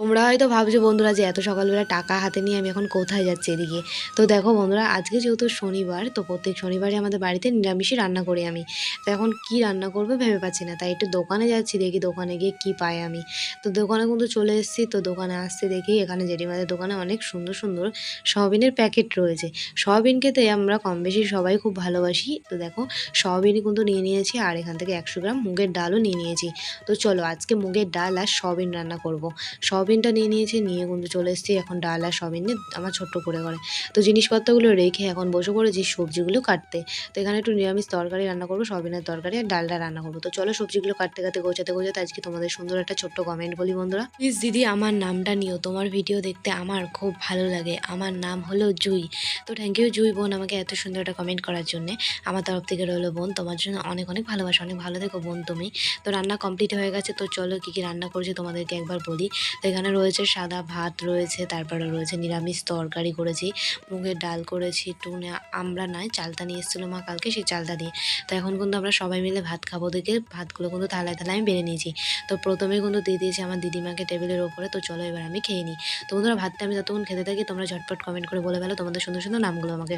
তোমরা হয়তো ভাবছ, বন্ধুরা, যে এত সকালবেলা টাকা হাতে নিয়ে আমি এখন কোথায় যাচ্ছি এদিকে? তো দেখো বন্ধুরা, আজকে যেহেতু শনিবার, তো প্রত্যেক শনিবারে আমাদের বাড়িতে নিরামিষই রান্না করি আমি। তো এখন কি রান্না করব ভেবে পাচ্ছি না। তাই একটু দোকানে যাচ্ছি, দেখি দোকানে গিয়ে কি পাই আমি। তো দোকানে কিন্তু চলে এসেছি, তো দোকানে আসতে দেখি এখানে জেঠিমাদের দোকানে অনেক সুন্দর সুন্দর সয়াবিনের প্যাকেট রয়েছে। সয়াবিন খেতে আমরা কম বেশি সবাই খুব ভালোবাসি। তো দেখো সয়াবিনই কিন্তু নিয়ে নিয়েছি আর এখান থেকে একশো গ্রাম মুগের ডালও নিয়ে নিয়েছি। তো চলো, আজকে মুগের ডাল আর সয়াবিন রান্না করব। করব সয়াবিনটা নিয়ে নিয়েছি, নিয়ে কিন্তু চলে এসেছি। এখন ডাল আর সবিন নিয়ে আমার ছোট্ট করে করে তো জিনিসপত্রগুলো রেখে এখন বসে পড়েছি সবজিগুলো কাটতে। তো এখানে একটু নিরামিষ তরকারি রান্না করব সবিনের তরকারি আর ডালটা রান্না করব। তো চলো সবজিগুলো কাটতে কাটতে গোছাতে গোছাতে আজকে তোমাদের সুন্দর একটা ছোট্ট কমেন্ট বলি বন্ধুরা। প্লিজ দিদি, আমার নামটা নিও। তোমার ভিডিও দেখতে আমার খুব ভালো লাগে। আমার নাম হলো জুই। তো থ্যাংক ইউ জুই বোন আমাকে এত সুন্দর একটা কমেন্ট করার জন্যে। আমার তরফ থেকে রইল বোন। তোমার জন্য অনেক অনেক ভালোবাসা, অনেক ভালো থেকো বোন তুমি। তো রান্না কমপ্লিট হয়ে গেছে। তো চলো কী কী রান্না করেছি তোমাদেরকে একবার বলি। তো রয়েছে সাদা ভাত রয়েছে, তারপরে রয়েছে নিরামিষ তরকারি করেছি, মুগের ডাল করেছি টুনে আমরা নয়, চালটা নিয়ে এসেছিল মা কালকে, সেই চালটা দিয়ে। তো এখন কিন্তু আমরা সবাই মিলে ভাত খাব দেখে, ভাতগুলো কিন্তু থালায় থালায় আমি বেড়ে নিয়েছি। তো প্রথমে কিন্তু দিয়ে দিয়েছি আমার দিদিমাকে টেবিলের ওপরে, তো চলো এবার আমি খেয়ে নিই। তো বন্ধুরা, ভাতটা আমি যতক্ষণ খেতে থাকি তোমরা ঝটপট কমেন্ট করে বলে ফেলো তোমাদের সুন্দর সুন্দর নামগুলো আমাকে।